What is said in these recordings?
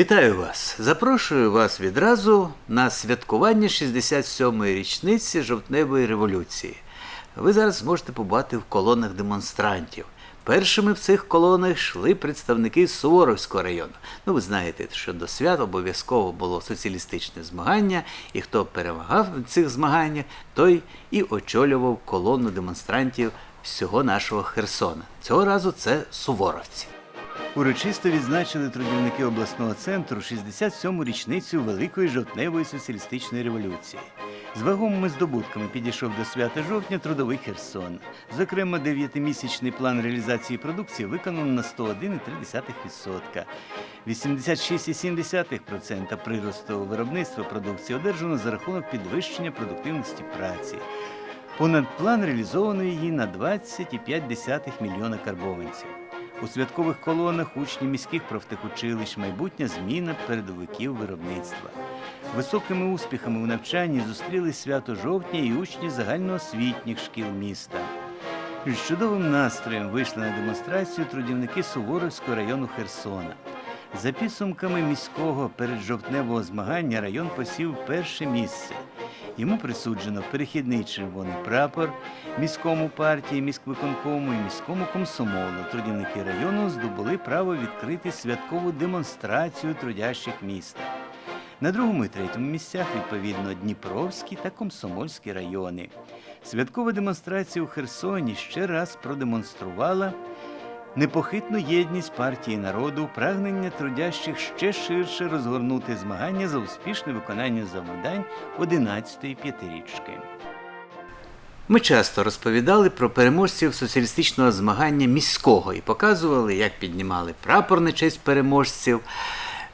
Вітаю вас! Запрошую вас відразу на святкування 67-ї річниці жовтневої революції. Ви зараз зможете побачити в колонах демонстрантів. Першими в цих колонах йшли представники Суворовського району. Ну, ви знаєте, що до свят обов'язково було соціалістичне змагання, і хто перемагав в цих змаганнях, той і очолював колону демонстрантів всього нашого Херсона. Цього разу це суворовці. Урочисто відзначили трудівники обласного центру 67-му річницю Великої жовтневої соціалістичної революції. З вагомими здобутками підійшов до свята жовтня трудовий Херсон. Зокрема, дев'ятимісячний план реалізації продукції виконано на 101,3%. 86,7% приросту виробництва продукції одержано за рахунок підвищення продуктивності праці. Понад план реалізовано її на 20,5 мільйона карбованців. У святкових колонах учні міських профтехучилищ майбутня зміна передовиків виробництва. Високими успіхами у навчанні зустріли свято жовтня і учні загальноосвітніх шкіл міста. З чудовим настроєм вийшли на демонстрацію трудівники Суворовського району Херсона. За підсумками міського переджовтневого змагання район посів перше місце. Йому присуджено перехідний червоний прапор міському партії, міськвиконкому і міському комсомолу. Трудівники району здобули право відкрити святкову демонстрацію трудящих міста. На другому і третьому місцях, відповідно, Дніпровський та Комсомольський райони. Святкова демонстрація у Херсоні ще раз продемонструвала непохитну єдність партії народу, прагнення трудящих ще ширше розгорнути змагання за успішне виконання завдань 11-ї п'ятирічки. Ми часто розповідали про переможців соціалістичного змагання міського і показували, як піднімали прапор на честь переможців,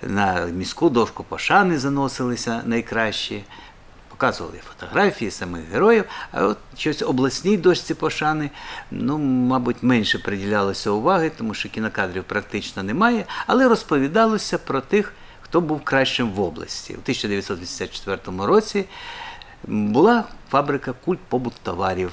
на міську дошку пошани заносилися найкращі, показували фотографії самих героїв, а от щось обласній дошці пошани, ну, мабуть, менше приділялося уваги, тому що кінокадрів практично немає, але розповідалося про тих, хто був кращим в області. У 1984 році була фабрика культ побут товарів.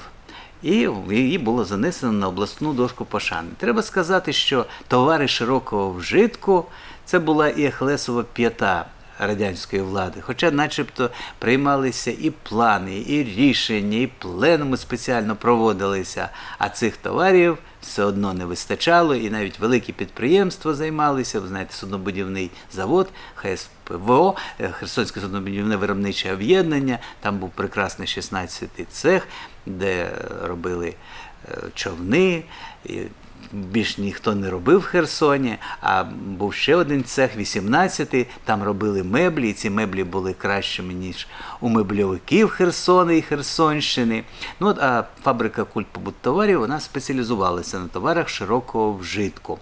І її було занесено на обласну дошку пошани. Треба сказати, що товари широкого вжитку це була і Ахлесова п'ята радянської влади. Хоча, начебто, приймалися і плани, і рішення, і пленуми спеціально проводилися, а цих товарів все одно не вистачало, і навіть великі підприємства займалися. Ви знаєте, суднобудівний завод, ХСПВО, е, Херсонське суднобудівне виробниче об'єднання. Там був прекрасний 16-й цех, де робили е, човни. Більш ніхто не робив в Херсоні, а був ще один цех, 18-й, там робили меблі, і ці меблі були кращими, ніж у мебльовиків Херсона і Херсонщини. Ну, А фабрика культ побуттоварів вона спеціалізувалася на товарах широкого вжитку.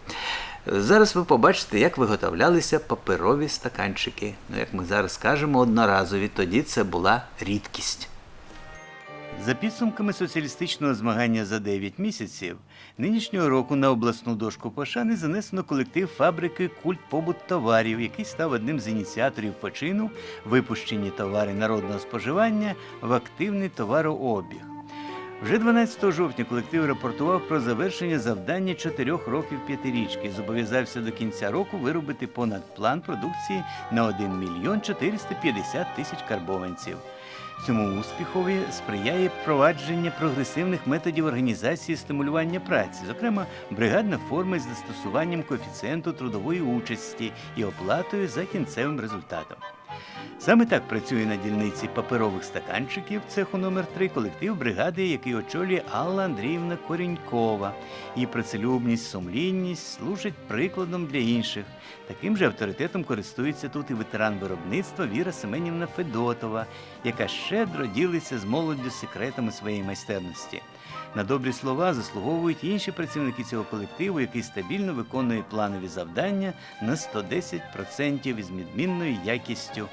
Зараз ви побачите, як виготовлялися паперові стаканчики. Ну, Як ми зараз кажемо, одноразові, тоді це була рідкість. За підсумками соціалістичного змагання за 9 місяців, нинішнього року на обласну дошку пошани занесено колектив фабрики Культ побут товарів, який став одним з ініціаторів почину випущені товари народного споживання в активний товарообіг. Вже 12 жовтня колектив рапортував про завершення завдання чотирьох років п'ятирічки зобов'язався до кінця року виробити понад план продукції на 1 мільйон 450 тисяч карбованців. Цьому успіхові сприяє впровадження прогресивних методів організації стимулювання праці, зокрема бригадна форма з застосуванням коефіцієнту трудової участі і оплатою за кінцевим результатом. Саме так працює на дільниці паперових стаканчиків цеху номер 3 колектив бригади, який очолює Алла Андріївна Корінькова. Її працелюбність, сумлінність служать прикладом для інших. Таким же авторитетом користується тут і ветеран виробництва Віра Семенівна Федотова, яка щедро ділиться з молоддю секретами своєї майстерності. На добрі слова заслуговують інші працівники цього колективу, який стабільно виконує планові завдання на 110% із відмінною якістю.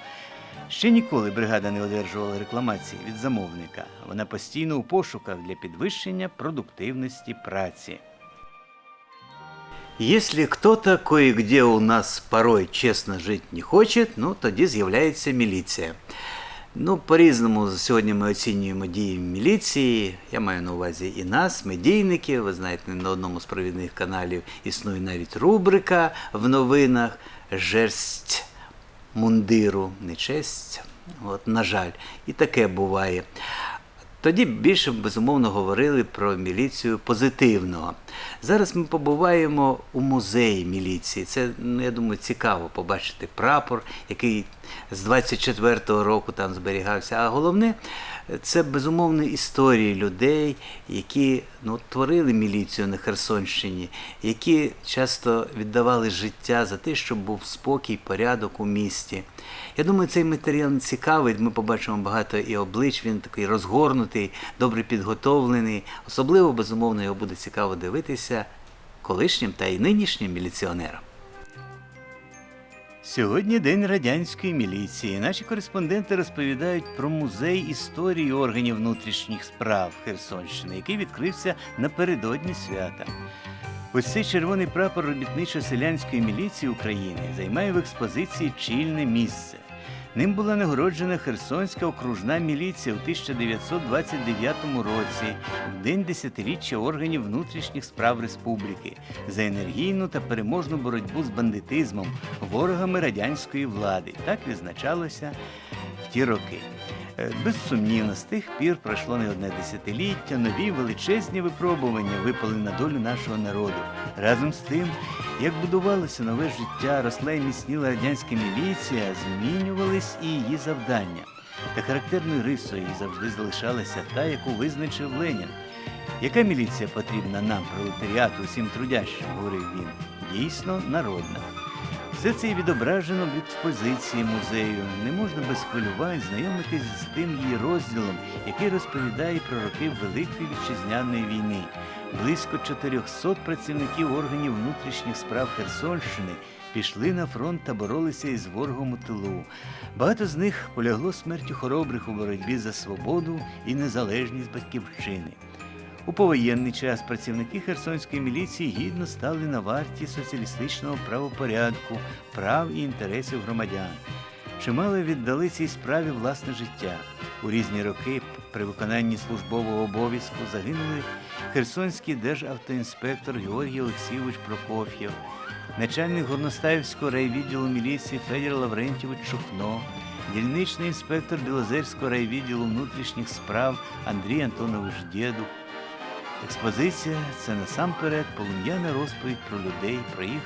Ще ніколи бригада не одержувала рекламації від замовника. Вона постійно у пошуках для підвищення продуктивності праці. Если кто-то кое-где у нас порой чесно жити не хоче, ну тоді з'являється міліція. Ну, по-різному сьогодні ми оцінюємо дії міліції. Я маю на увазі і нас, медійників. Ви знаєте, на одному з провідних каналів існує навіть рубрика в новинах Жерсть мундиру, не честь. От, на жаль, і таке буває. Тоді більше безумовно говорили про міліцію позитивного. Зараз ми побуваємо у музеї міліції. Це, ну, я думаю, цікаво побачити прапор, який з 24-го року там зберігався. А головне, це безумовно історії людей, які ну, творили міліцію на Херсонщині, які часто віддавали життя за те, щоб був спокій, порядок у місті. Я думаю, цей матеріал цікавий. Ми побачимо багато і облич. Він такий розгорнутий, добре підготовлений. Особливо, безумовно, його буде цікаво дивитися колишнім та й нинішнім міліціонерам. Сьогодні день радянської міліції. Наші кореспонденти розповідають про музей історії органів внутрішніх справ Херсонщини, який відкрився напередодні свята. Ось цей червоний прапор робітничо-селянської міліції України займає в експозиції чільне місце. Ним була нагороджена Херсонська окружна міліція у 1929 році, в день десятиріччя органів внутрішніх справ республіки, за енергійну та переможну боротьбу з бандитизмом, ворогами радянської влади. Так відзначалося в ті роки. Е, Безсумнівно, з тих пір пройшло не одне десятиліття, нові величезні випробування випали на долю нашого народу. Разом з тим, як будувалося нове життя, росла і міцніла радянська міліція, змінювались і її завдання. Та характерною рисою завжди залишалася та, яку визначив Ленін. Яка міліція потрібна нам, пролетаріату, усім трудящим, говорив він, дійсно народна. Все це відображено в експозиції музею. Не можна без хвилювань знайомитись з тим її розділом, який розповідає про роки Великої вітчизняної війни. Близько 400 працівників органів внутрішніх справ Херсонщини пішли на фронт та боролися із ворогом у тилу. Багато з них полягло смертю хоробрих у боротьбі за свободу і незалежність батьківщини. У повоєнний час працівники Херсонської міліції гідно стали на варті соціалістичного правопорядку, прав і інтересів громадян. Чимало віддали цій справі власне життя. У різні роки при виконанні службового обов'язку загинули херсонський державтоінспектор Георгій Олексійович Прокоф'єв, начальник Горностаївського райвідділу міліції Федір Лаврентьєвич Чухно, дільничний інспектор Білозерського райвідділу внутрішніх справ Андрій Антонович Дєдух, Експозиція це насамперед полум'яна розповідь про людей, про їх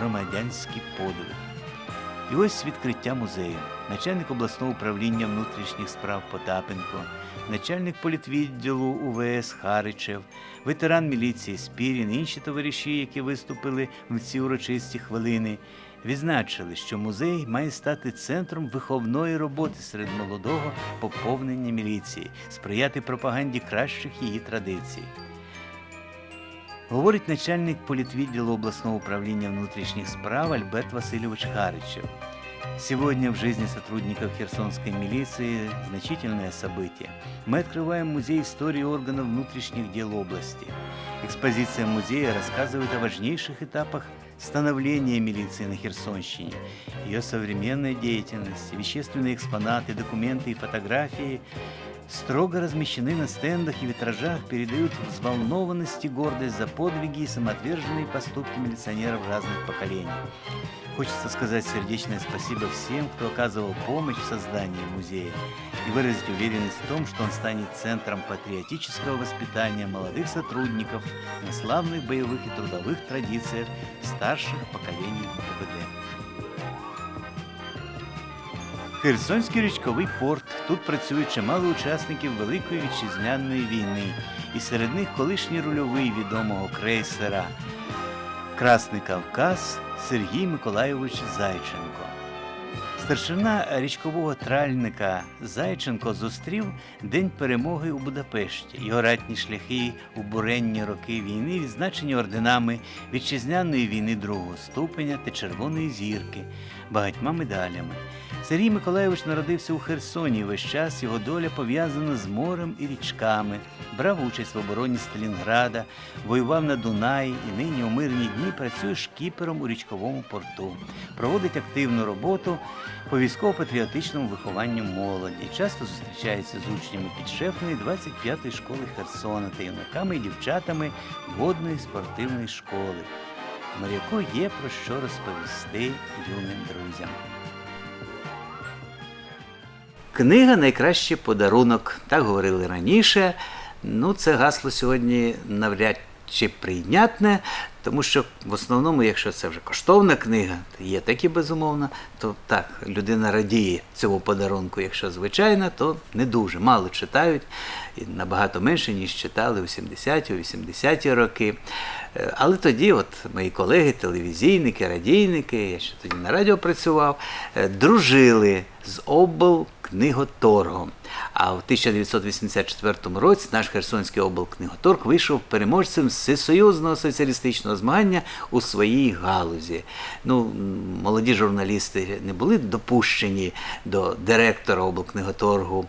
громадянські подвиг. І ось відкриття музею. Начальник обласного управління внутрішніх справ Потапенко, начальник політвідділу УВС Харичев, ветеран міліції Спірін, інші товариші, які виступили в ці урочисті хвилини, відзначили, що музей має стати центром виховної роботи серед молодого поповнення міліції, сприяти пропаганді кращих її традицій. Говорить начальник політвідділу областного управления внутренних справ Альберт Васильевич Харичев. Сегодня в жизни сотрудников Херсонской милиции значительное событие. Мы открываем музей истории органов внутренних дел области. Экспозиция музея рассказывает о важнейших этапах становления милиции на Херсонщине, ее современной деятельности, вещественные экспонаты, документы и фотографии строго размещены на стендах и витражах, передают взволнованность и гордость за подвиги и самоотверженные поступки милиционеров разных поколений. Хочется сказать сердечное спасибо всем, кто оказывал помощь в создании музея и выразить уверенность в том, что он станет центром патриотического воспитания молодых сотрудников на славных боевых и трудовых традициях старших поколений УВД. Херсонський річковий порт. Тут працює чимало учасників Великої вітчизняної війни, і серед них колишній рульовий відомого крейсера Красний Кавказ Сергій Миколайович Зайченко. Старшина річкового тральника Зайченко зустрів День перемоги у Будапешті. Його ратні шляхи у буренні роки війни відзначені орденами вітчизняної війни другого ступеня та Червоної зірки, багатьма медалями. Сергій Миколайович народився у Херсоні. Весь час його доля пов'язана з морем і річками. Брав участь в обороні Сталінграда, воював на Дунаї і нині у мирні дні працює шкіпером у річковому порту. Проводить активну роботу по військово-патріотичному вихованню молоді. Часто зустрічається з учнями підшефної 25-ї школи Херсона та юнаками і дівчатами водної спортивної школи. Моряку є про що розповісти юним друзям. Книга найкращий подарунок. Так говорили раніше. Ну, це гасло сьогодні навряд чи прийнятне, тому що в основному, якщо це вже коштовна книга, є такі безумовно, то так, людина радіє цьому подарунку. Якщо звичайна, то не дуже мало читають, і набагато менше, ніж читали у 70-ті, у 80-ті роки. Е, Але тоді, от мої колеги, телевізійники, радійники, я ще тоді на радіо працював, е, дружили з облкниготоргом. А в 1984 році наш Херсонський облкниготорг вийшов переможцем всесоюзного соціалістичного змагання у своїй галузі. Ну, молоді журналісти не були допущені до директора облкниготоргу.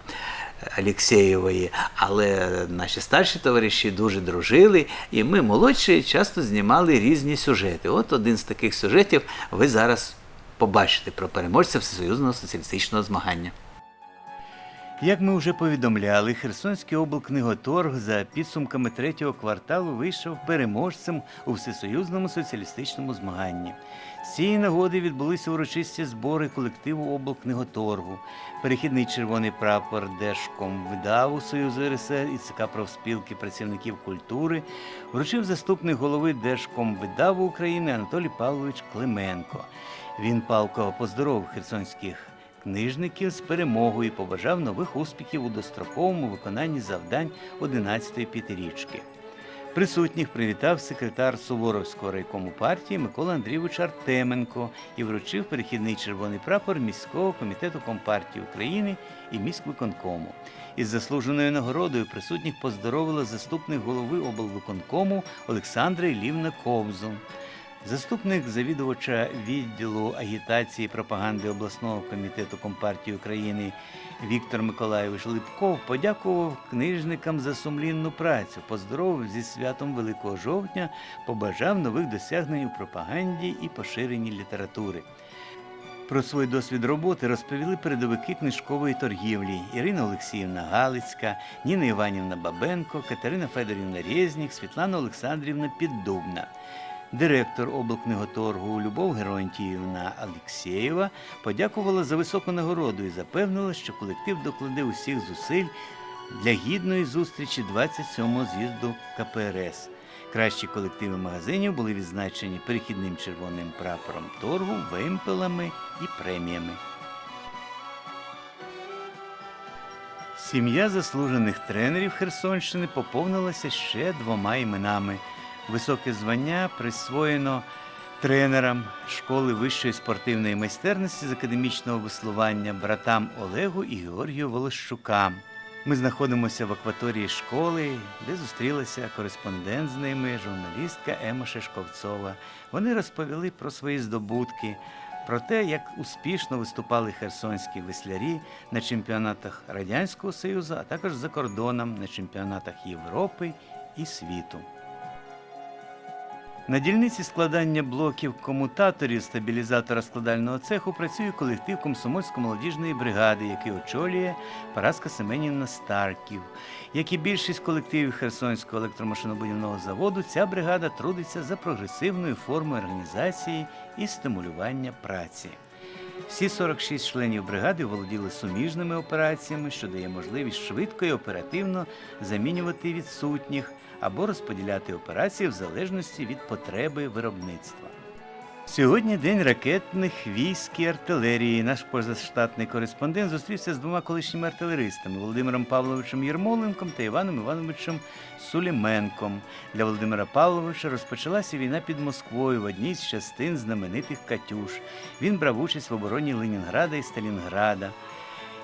Алєксєєвої, але наші старші товариші дуже дружили, і ми молодші часто знімали різні сюжети. От один з таких сюжетів ви зараз побачите про переможця Всесоюзного соціалістичного змагання. Як ми вже повідомляли, Херсонський облкниготорг за підсумками третього кварталу вийшов переможцем у всесоюзному соціалістичному змаганні. З цієї нагоди відбулися урочисті збори колективу облкниготоргу. Перехідний червоний прапор Держком видаву Союзу РСР і ЦК профспілки працівників культури вручив заступник голови Держком видаву України Анатолій Павлович Клименко. Він палко поздоровив херсонських книжників з перемогою і побажав нових успіхів у достроковому виконанні завдань 11-ї п'ятирічки. Присутніх привітав секретар Суворовського райкому партії Микола Андрійович Артеменко і вручив перехідний червоний прапор міського комітету Компартії України і міськвиконкому. Із заслуженою нагородою присутніх поздоровила заступник голови облвиконкому Олександра Ілівна Ковзун. Заступник завідувача відділу агітації і пропаганди обласного комітету Компартії України Віктор Миколайович Липков подякував книжникам за сумлінну працю, поздоровив зі святом Великого жовтня, побажав нових досягнень у пропаганді і поширенні літератури. Про свій досвід роботи розповіли передовики книжкової торгівлі Ірина Олексіївна Галицька, Ніна Іванівна Бабенко, Катерина Федорівна Резнік, Світлана Олександрівна Піддубна. Директор облкниготоргу Любов Геронтіївна Алексєєва подякувала за високу нагороду і запевнила, що колектив докладе усіх зусиль для гідної зустрічі 27-го з'їзду КПРС. Кращі колективи магазинів були відзначені перехідним червоним прапором торгу, вимпелами і преміями. Сім'я заслужених тренерів Херсонщини поповнилася ще двома іменами. Високе звання присвоєно тренерам школи вищої спортивної майстерності з академічного веслування братам Олегу і Георгію Волощукам. Ми знаходимося в акваторії школи, де зустрілася кореспондент з ними, журналістка Ема Шешковцова. Вони розповіли про свої здобутки, про те, як успішно виступали херсонські веслярі на чемпіонатах Радянського Союзу, а також за кордоном на чемпіонатах Європи і світу. На дільниці складання блоків комутаторів стабілізатора складального цеху працює колектив комсомольсько-молодіжної бригади, який очолює Параска Семенівна Старків. Як і більшість колективів Херсонського електромашинобудівного заводу, ця бригада трудиться за прогресивною формою організації і стимулювання праці. Всі 46 членів бригади володіли суміжними операціями, що дає можливість швидко і оперативно замінювати відсутніх або розподіляти операції в залежності від потреби виробництва. Сьогодні день ракетних військ і артилерії. Наш позаштатний кореспондент зустрівся з двома колишніми артилеристами Володимиром Павловичем Єрмоленком та Іваном Івановичем Суліменком. Для Володимира Павловича розпочалася війна під Москвою в одній з частин знаменитих Катюш. Він брав участь в обороні Ленінграда і Сталінграда.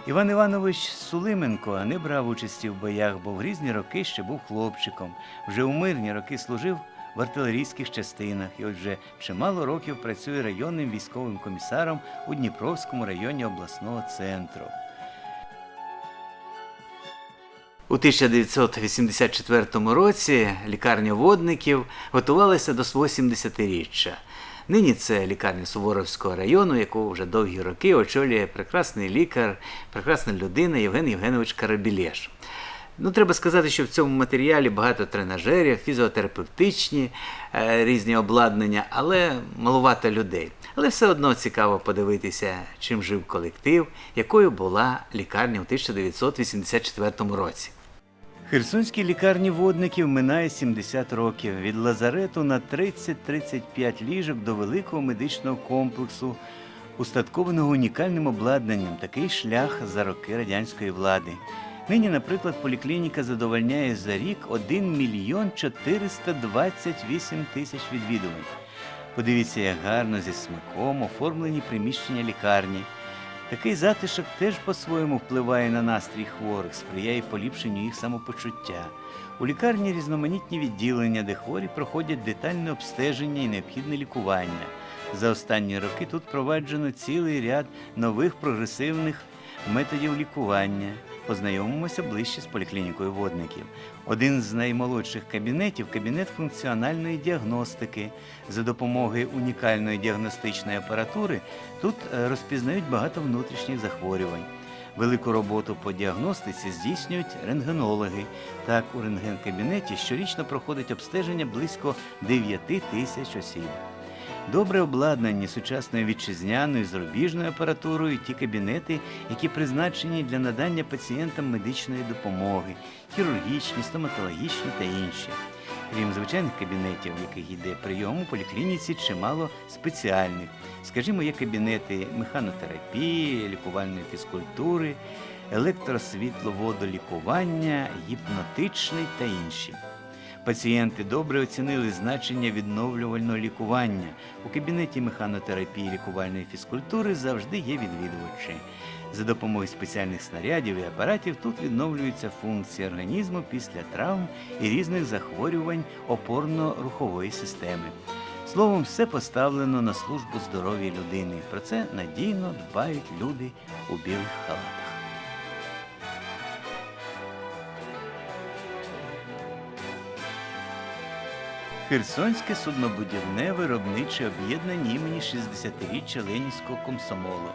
Іван Іванович Сулименко не брав участі в боях, бо в різні роки ще був хлопчиком. Вже у мирні роки служив в артилерійських частинах і от чимало років працює районним військовим комісаром у Дніпровському районі обласного центру. У 1984 році лікарня водників готувалася до свого 70-річчя. Нині це лікарня Суворовського району, яку вже довгі роки очолює прекрасний лікар, прекрасна людина Євген Євгенович Карабілєш. Ну, треба сказати, що в цьому матеріалі багато тренажерів, фізіотерапевтичні е, різні обладнання, але малувато людей. Але все одно цікаво подивитися, чим жив колектив, якою була лікарня у 1984 році. Херсонській лікарні водників минає 70 років від лазарету на 30-35 ліжок до великого медичного комплексу, устаткованого унікальним обладнанням. Такий шлях за роки радянської влади. Нині, наприклад, поліклініка задовольняє за рік 1 мільйон 428 тисяч відвідувань. Подивіться, як гарно зі смаком оформлені приміщення лікарні. Такий затишок теж по-своєму впливає на настрій хворих, сприяє поліпшенню їх самопочуття. У лікарні різноманітні відділення, де хворі проходять детальне обстеження і необхідне лікування. За останні роки тут проваджено цілий ряд нових прогресивних методів лікування. Познайомимося ближче з поліклінікою водників. Один з наймолодших кабінетів кабінет функціональної діагностики. За допомогою унікальної діагностичної апаратури тут е, розпізнають багато внутрішніх захворювань. Велику роботу по діагностиці здійснюють рентгенологи. Так, у рентген-кабінеті щорічно проходить обстеження близько 9 тисяч осіб. Добре обладнані сучасною вітчизняною зарубіжною апаратурою ті кабінети, які призначені для надання пацієнтам медичної допомоги, хірургічні, стоматологічні та інші. Крім звичайних кабінетів, в яких йде прийом у поліклініці, чимало спеціальних. Скажімо, є кабінети механотерапії, лікувальної фізкультури, електросвітловодолікування, гіпнотичний та інші. Пацієнти добре оцінили значення відновлювального лікування. У кабінеті механотерапії лікувальної фізкультури завжди є відвідувачі. За допомогою спеціальних снарядів і апаратів тут відновлюються функції організму після травм і різних захворювань опорно-рухової системи. Словом, все поставлено на службу здоров'я людини. Про це надійно дбають люди у білих халатах. Херсонське суднобудівне виробниче об'єднання імені 60-річчя Ленінського комсомолу.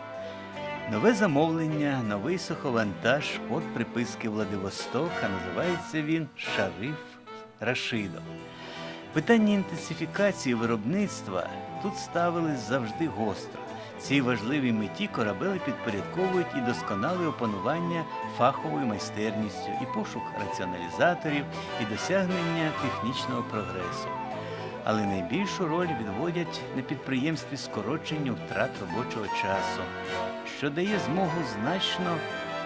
Нове замовлення, новий суховантаж, от приписки Владивосток, а називається він Шариф Рашидов. Питання інтенсифікації виробництва тут ставились завжди гостро. Цій важливій меті корабели підпорядковують і досконале опанування фаховою майстерністю, і пошук раціоналізаторів, і досягнення технічного прогресу. Але найбільшу роль відводять на підприємстві скорочення втрат робочого часу, що дає змогу значно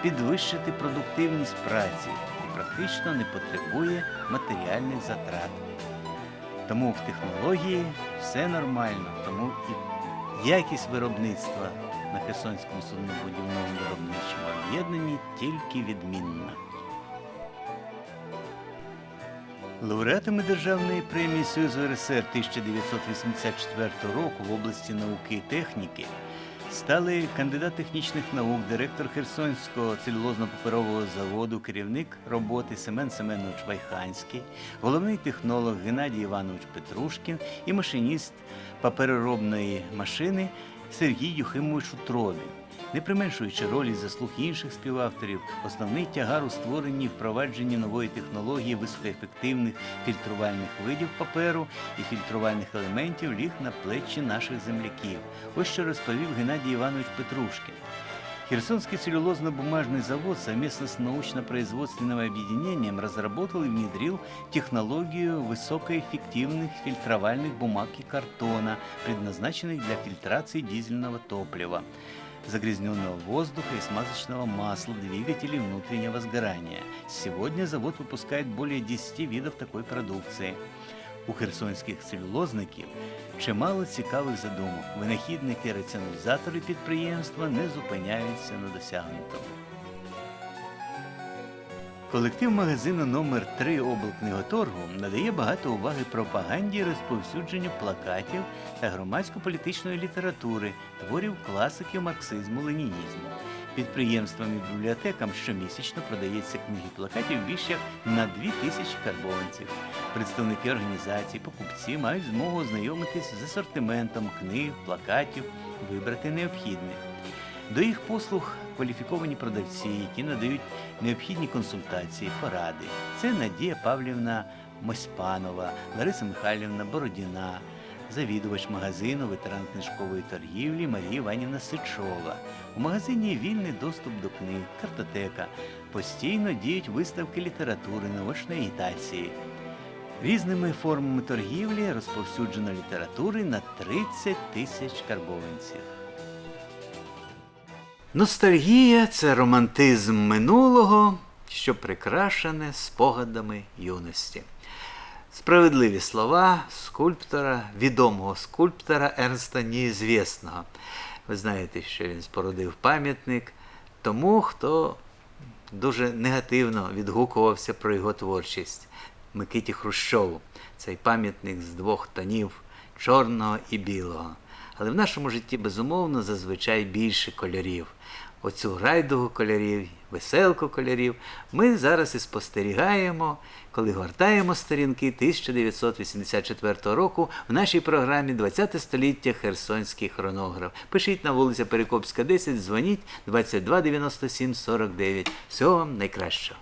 підвищити продуктивність праці і практично не потребує матеріальних затрат. Тому в технології все нормально, тому і якість виробництва на Херсонському суднобудівному виробничому об'єднанні тільки відмінна. Лауреатами Державної премії Союзу РСР 1984 року в області науки і техніки стали кандидат технічних наук, директор Херсонського целюлозно-паперового заводу, керівник роботи Семен Семенович Вайханський, головний технолог Геннадій Іванович Петрушкін і машиніст папероробної машини Сергій Юхимович Утробін Не применшуючи ролі заслуг інших співавторів, основний тягар у створенні і впровадженні нової технології високоефективних фільтрувальних видів паперу і фільтрувальних елементів ліг на плечі наших земляків. Ось що розповів Геннадій Іванович Петрушкин. Херсонский целлюлозно-бумажный завод совместно с научно-производственным объединением разработал и внедрил технологию высокоэффективных фильтровальных бумаг и картона, предназначенных для фильтрации дизельного топлива загрязненного воздуха и смазочного масла двигателей внутреннего сгорания. Сегодня завод выпускает более 10 видов такой продукции. У херсонських целюлозників чимало цікавих задумок. Винахідники раціоналізатори підприємства не зупиняються на досягнутому. Колектив магазину номер 3 облкниготоргу надає багато уваги пропаганді і розповсюдженню плакатів та громадсько-політичної літератури, творів класиків марксизму-ленінізму. Підприємствам і бібліотекам щомісячно продається книги плакатів більше як на 2 тисячі карбованців. Представники організацій, покупці мають змогу ознайомитись з асортиментом книг, плакатів, вибрати необхідне. До їх послуг кваліфіковані продавці, які надають необхідні консультації, поради. Це Надія Павлівна Мосьпанова, Лариса Михайлівна Бородіна, завідувач магазину, ветеран книжкової торгівлі Марія Іванівна Сичова. У магазині вільний доступ до книг, картотека. Постійно діють виставки літератури, наочної агітації. Різними формами торгівлі розповсюджено літератури на 30 тисяч карбованців. Ностальгія це романтизм минулого, що прикрашене спогадами юності. Справедливі слова скульптора, відомого скульптора Ернста Неізвісного. Ви знаєте, що він спорудив пам'ятник тому, хто дуже негативно відгукувався про його творчість Микиті Хрущову. Цей пам'ятник з двох тонів чорного і білого. Але в нашому житті, безумовно, зазвичай більше кольорів. Оцю райдугу кольорів, веселку кольорів ми зараз і спостерігаємо, коли гортаємо сторінки 1984 року в нашій програмі «20-те століття Херсонський хронограф. Пишіть на вулиця Перекопська, 10, дзвоніть 22 97 49. Всього вам найкращого.